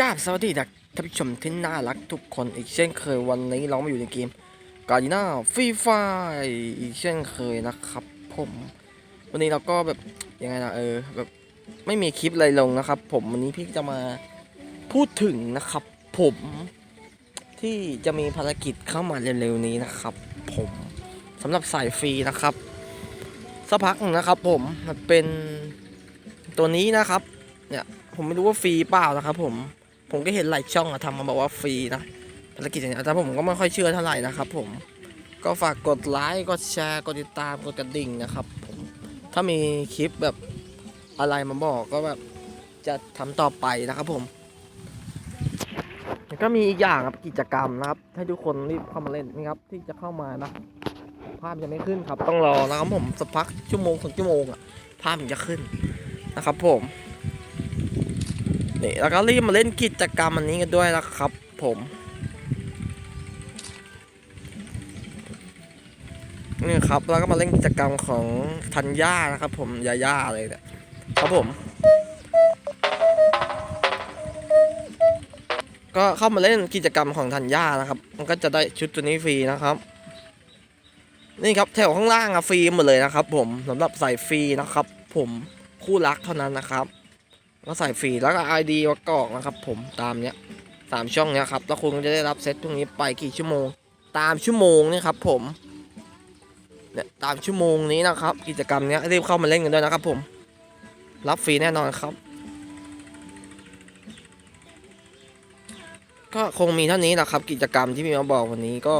กราบสวัสดีนะท่านผู้ชมที่น่ารักทุกคนอีกเช่นเคยวันนี้เรามาอยู่ในเกมกาดิน่าฟรีไฟอีกเช่นเคยนะครับ ผม วันนี้เราก็แบบยังไงนะเออแบบไม่มีคลิปอะไรลงนะครับ ผมวันนี้พี่จะมาพูดถึงนะครับ ผมที่จะมีภารกิจเข้ามาเร็วๆนี้นะครับ ผมสำหรับสายฟรีนะครับสักพักนะครับ ผมมันเป็นตัวนี้นะครับ เนี่ยผมไม่รู้ว่าฟรีเปล่านะครับ ผม ผมก็เห็นหลายช่องอะทำมาบอกว่าฟรีนะภารกิจอย่างนี้แต่ผมก็ไม่ค่อยเชื่อเท่าไหร่นะครับผมก็ฝากกดไลค์กดแชร์กดติดตามกดกระดิ่งนะครับผมถ้ามีคลิปแบบอะไรมาบอกก็แบบจะทำต่อไปนะครับผมแล้วก็มีอีกอย่างครับกิจกรรมนะครับ ให้ทุกคนรีบเข้ามาเล่นนี่ครับ ที่จะเข้ามานะภาพยังไม่ขึ้นครับ ต้องรอนะครับผมสักพักชั่วโมงสองชั่วโมงอะภาพมันจะขึ้นนะครับผม นี่แล้วก็รีบมาเล่นกิจกรรมอันนี้กันด้วยนะครับผมนี่ครับแล้วก็มาเล่นกิจกรรมของธัญญานะครับผมยาย่าเลยเนี่ยครับผม ก็เข้ามาเล่นกิจกรรมของธัญญานะครับ มันก็จะได้ชุดตัวนี้ฟรีนะครับ นี่ครับแถวข้างล่างอะฟรีหมดเลยนะครับ ผมสำหรับใส่ฟรีนะครับ ผมคู่รักเท่านั้นนะครับ ก็ใส่ฟรีแล้วก็ ID วักกอกนะครับ ผมตามเนี้ยสามช่องเนี้ยครับแล้วคุณก็จะได้รับเซตพวกนี้ไปกี่ชั่วโมง ตามชั่วโมงนี่ครับ ผมเนี่ยตามชั่วโมงนี้นะครับ กิจกรรมเนี้ยรีบเข้ามาเล่นกันด้วยนะครับ ผม รับฟรีแน่นอนครับ ก็คงมีเท่านี้แหละครับ กิจกรรมที่พี่มาบอกวันนี้ก็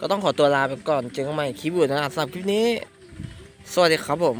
ก็ต้องขอตัวลาไปก่อนเจอกันใหม่คลิปอื่นนะครับสำหรับคลิปนี้ สวัสดีครับผม